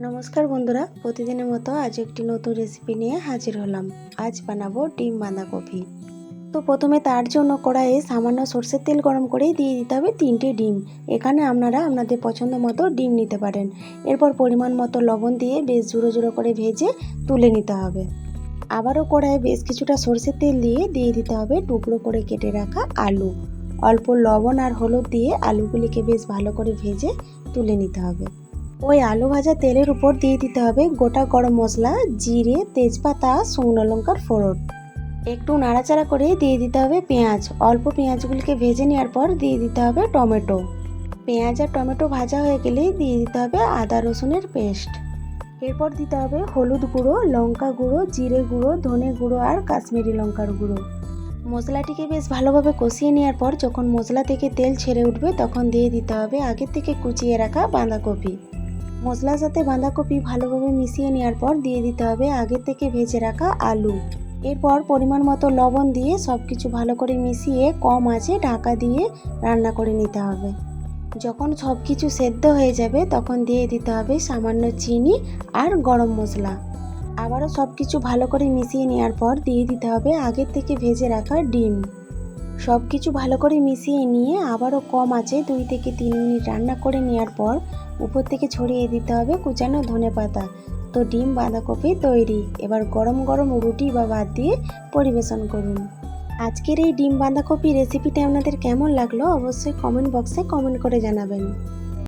নমস্কার বন্ধুরা, প্রতিদিনের মতো আজ একটি নতুন রেসিপি নিয়ে হাজির হলাম। আজ বানাবো ডিম বাঁধাকপি। তো প্রথমে তার জন্য কড়াইয়ে সামান্য সর্ষের তেল গরম করে দিয়ে দিতে হবে তিনটে ডিম। এখানে আপনারা আপনাদের পছন্দ মতো ডিম নিতে পারেন। এরপর পরিমাণ মতো লবণ দিয়ে বেশ জুড়ো জুড়ো করে ভেজে তুলে নিতে হবে। আবারও কড়াইয়ে বেশ কিছুটা সর্ষের তেল দিয়ে দিয়ে দিতে হবে টুকরো করে কেটে রাখা আলু। অল্প লবণ আর হলুদ দিয়ে আলুগুলিকে বেশ ভালো করে ভেজে তুলে নিতে হবে। ওই আলু ভাজা তেলের উপর দিয়ে দিতে হবে গোটা গরম মশলা, জিরে, তেজপাতা, শুকনো লঙ্কার ফোড়ন। একটু নাড়াচাড়া করে দিয়ে দিতে হবে পেঁয়াজ। অল্প পেঁয়াজগুলিকে ভেজে নেওয়ার পর দিয়ে দিতে হবে টমেটো। পেঁয়াজ আর টমেটো ভাজা হয়ে গেলে দিয়ে দিতে হবে আদা রসুনের পেস্ট। এরপর দিতে হবে হলুদ গুঁড়ো, লঙ্কা গুঁড়ো, জিরে গুঁড়ো, ধনে গুঁড়ো আর কাশ্মীরি লঙ্কার গুঁড়ো। মশলাটিকে বেশ ভালোভাবে কষিয়ে নেওয়ার পর যখন মশলা থেকে তেল ছেড়ে উঠবে তখন দিয়ে দিতে হবে আগের থেকে কুচিয়ে রাখা বাঁধাকপি। মশলার সাথে বাঁধাকপি ভালোভাবে মিশিয়ে নেওয়ার পর দিয়ে দিতে হবে আগে থেকে ভেজে রাখা আলু। এরপর পরিমাণ মতো লবণ দিয়ে সব কিছু ভালো করে মিশিয়ে কম আঁচে ঢাকা দিয়ে রান্না করে নিতে হবে। যখন সব কিছু সেদ্ধ হয়ে যাবে, তখন দিয়ে দিতে হবে সামান্য চিনি আর গরম মশলা। আবারও সব কিছু ভালো করে মিশিয়ে নেওয়ার পর দিয়ে দিতে হবে আগের থেকে ভেজে রাখা ডিম। সব কিছু ভালো করে মিশিয়ে নিয়ে আবারও কম আছে দুই থেকে তিন মিনিট রান্না করে নেওয়ার পর উপর থেকে ছড়িয়ে দিতে হবে কুচানো ধনে পাতা। তো ডিম, বাঁধাকপি তৈরি। এবার গরম গরম রুটি বা বাদ দিয়ে পরিবেশন করুন। আজকের এই ডিম, বাঁধাকপি রেসিপিটা আপনাদের কেমন লাগল অবশ্যই কমেন্ট বক্সে কমেন্ট করে জানাবেন।